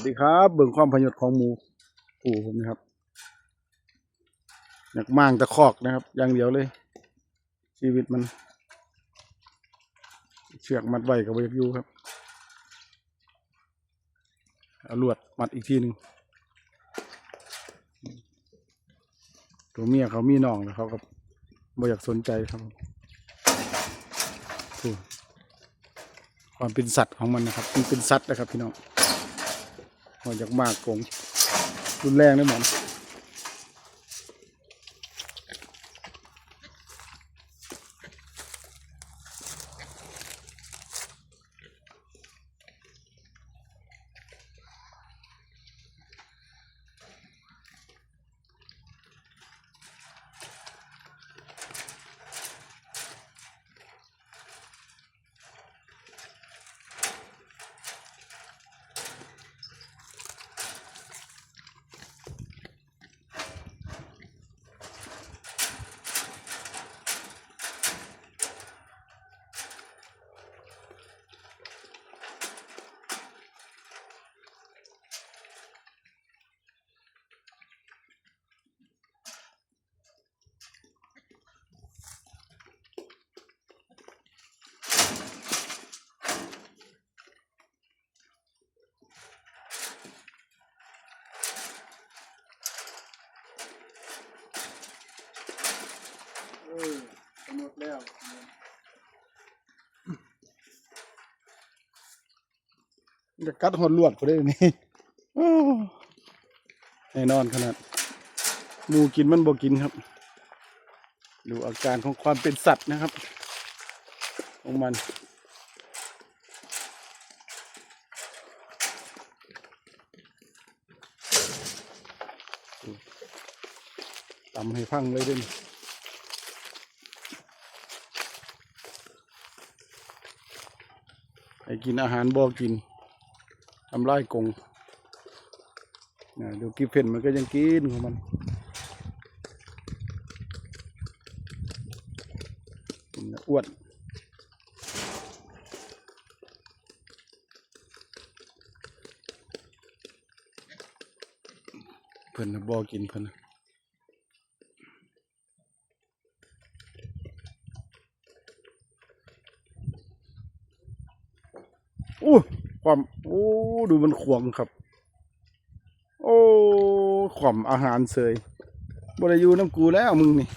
วัสดีครับ เบิ่งความพยศของหมูปู่ผมนะครับอยากม่างตะคอกนะครับ อย่างเดียวเลย ชีวิตมัน เชือกมัดไว้กับเวกอยูครับเอาลวดมัดอีกทีหนึ่งตัวเมียเขามีน้องแล้วเขาก็บ่อยากสนใจครับความเป็นสัตว์ของมันนะครับ มันเป็นสัตว์นะครับพี่น้อง พอจากมากกงรุนแรงนะหมอน จะกัดหดลวดกูได้นี่โอ้แน่นอนขนาดมูกินมันบ่กินครับ ดูอาการของความเป็นสัตว์นะครับ ของมันตำให้พังเลยด้วยให้กินอาหารบ่กิน ทำลายกงนะดูกิฟเฟนมันก็ยังกินของมันอ้วนเพิ่นน่ะบ่กินเพิ่นอู้ ความโอ้ดูมันขวงครับ โอ้ขวมอาหารเสยบริยูน้ำกูแล้วมึงนี่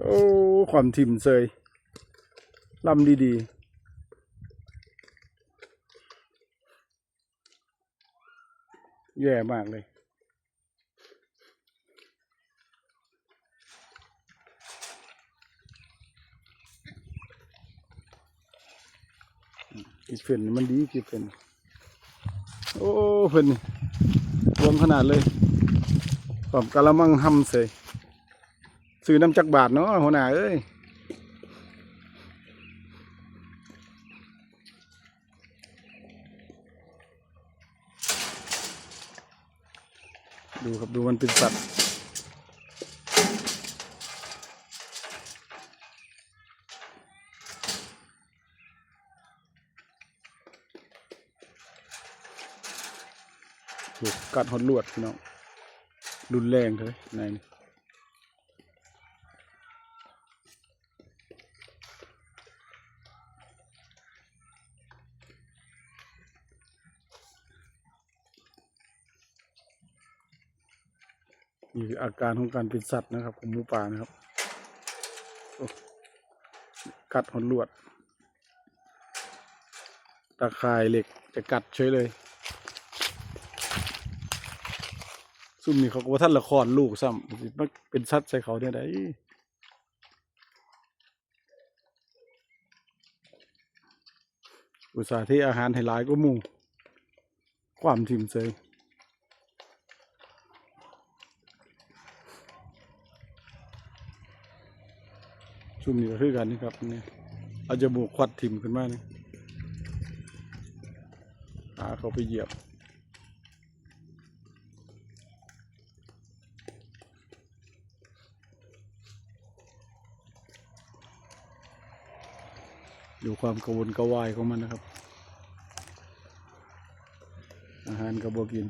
โอ้ความถิ่มเสยลำดีๆแย่มากเลย กีเฟนมันดีกีเฟนโอ้เพิ่นนี่รวมขนาดเลยปอบกะละมังห้ำเสยซื้อน้ำจักบาทเนาะหัวหน้าเอ้ยดูครับดูมันเป็นสัตว์ ถูกกัดหดลวดพี่น้องรุนแรงเลยในนี่นี่คืออาการของการเป็นสัตว์นะครับ ของหมูป่านะครับ กัดหดลวด ตะข่ายเหล็กจะกัดเฉยเลย ซุ่มนี่เขาก็ว่าท่านละครลูกซ้ำมันเป็นสัตว์ใส่เขาเนี่ยได้อุตสาห์ที่อาหารให้หลายก็มูความถิ่มเซยซุ่มนี่ก็คือกันนี่ครับนี่เอาจมูกควัดถิ่มขึ้นมานี่หาเขาไปเหยียบ ดูความกระวนกระวายของมันนะครับ อาหารก็บ่กิน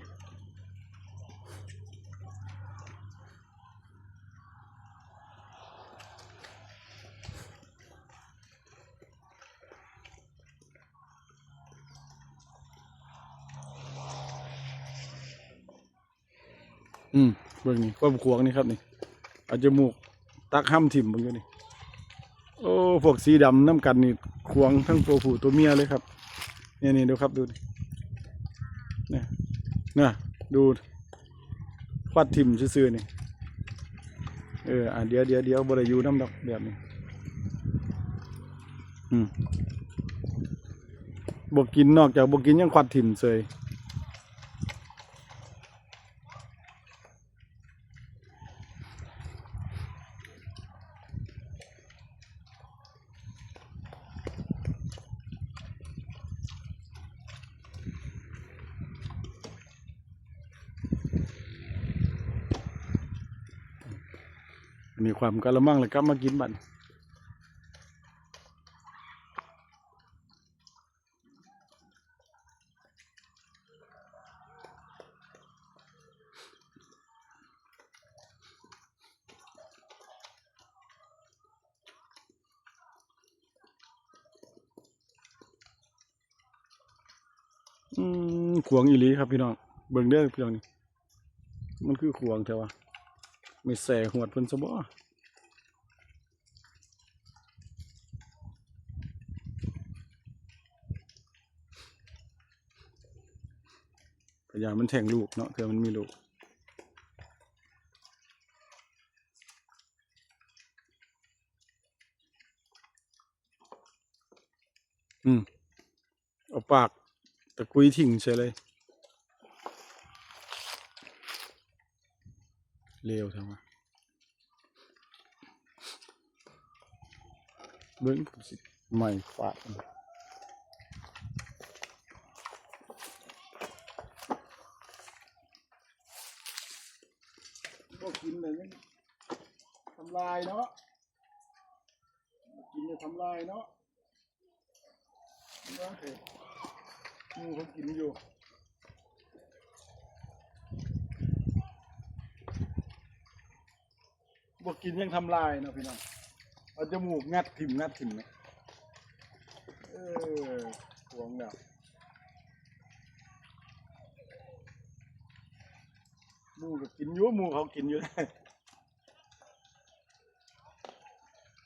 อืมเบิ่งนี่ความขวงนี่ครับนี่เอาจมูก ตักห้ำถิ่มเบิ่งอยู่นี่โอ้ พวกสีดำน้ำกันนี่ ขวงทั้งตัวผู้ตัวเมียเลยครับ เนี่ยนี่ดูครับดูเนี่ยนะดูควัดถิ่มซื่อๆนี่เอออะเดี๋ยวเดี๋ยวเดี๋ยวบริยูน้ำดอกแบบนี้อืมบกกินนอกจากบกกินยังควัดถิ่มเสย มีความกะละมังเลยกลับมากินบัดอืมขวงอีหลีครับพี่น้อง เบิ่งเด้อพี่น้องนี่ มันคือขวงแต่ว่า ไม่แส่หวดเพิ่นซะบ่พยายามมันแทงลูกเนาะเผื่อมันมีลูกอืมเอาปากตะกุยทิ้งใช่เลย เร็วทั้งวะเบิ้งผมสิใหม่ฝาดก็กินเลยนี่ทำลายเนาะกินจะทำลายเนาะว่าเถอะงูเขากินอยู่ บอ กินยังทำลายเนาะพี่น้องเอาจมูกงัดถิ่มงัดถิ่มไหมเออหวงแบบหมูก็กินอยู่หมูเขากินอยู่ได้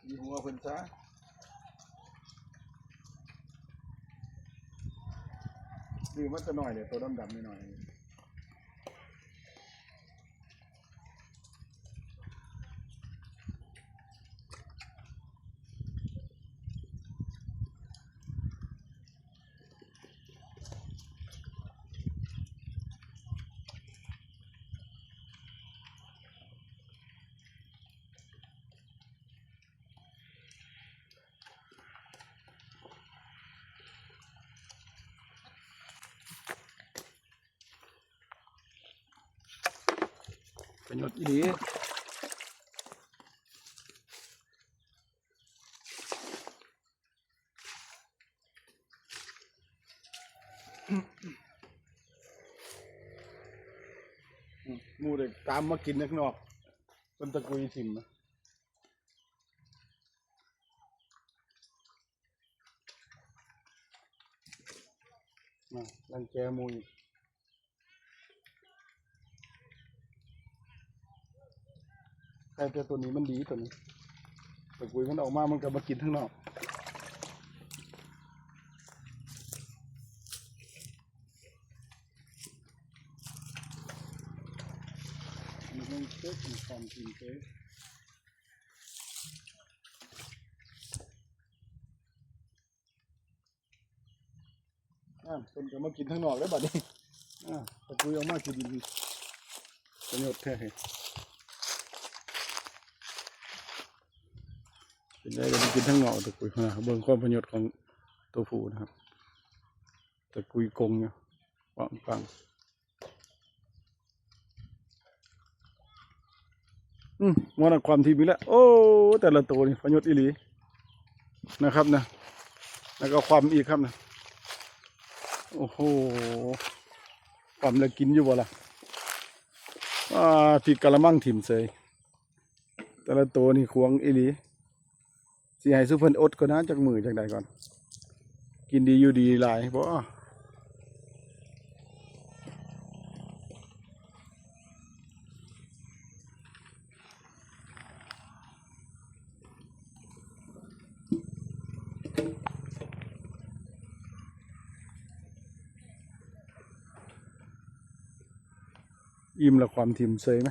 มีหัวเพิ่นซะดื้อมันจะหน่อยเดี๋ยวตัวดำๆนิดหน่อย ประโยชน์ดีมูเด็กตามมากินนักนอกเป็นตะกุยถิ่มนะมาลังแกมูอีก ไก่ตัวนี้มันดีตัวนี้ตะกุยมันออกมามันก็มากินทั้างนอกมันต้องเช็คมีความกินเช็คอ่าคนก็มากินทั้างนอกแล้วบัดนี้อ่าตะกุยออกมากินประโยชน์แท้ เป็นได้จะกินทั้งเงาตะกุยนะเบิ่งความประโยชน์ของตัวผู้นะครับตะกุยกงเนี่ยปังปังอืมมรความทีมีแล้ว โอ้ แต่ละตัวนี่ประโยชน์อีหลีนะครับนะ แล้วก็ความอีกครับนะ โอ้โห ความแล้วกินอยู่บ่ล่ะอ่าผิดกะละมังถิ่มเสยแต่ละตัวนี่ควงอีหลี สิให้สุเพิ่นอดก็นนะจากมือจากใดก่อน กินดีอยู่ดีหลายบ่อิ่มละความถิ่มเสยไหม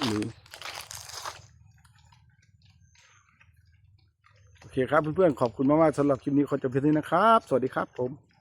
หนเม็ดหรือโอเคครับเพื่อนๆขอบคุณมากๆสำหรับคลิปนี้ขอจบเพียงเท่านี้นะครับ สวัสดีครับผม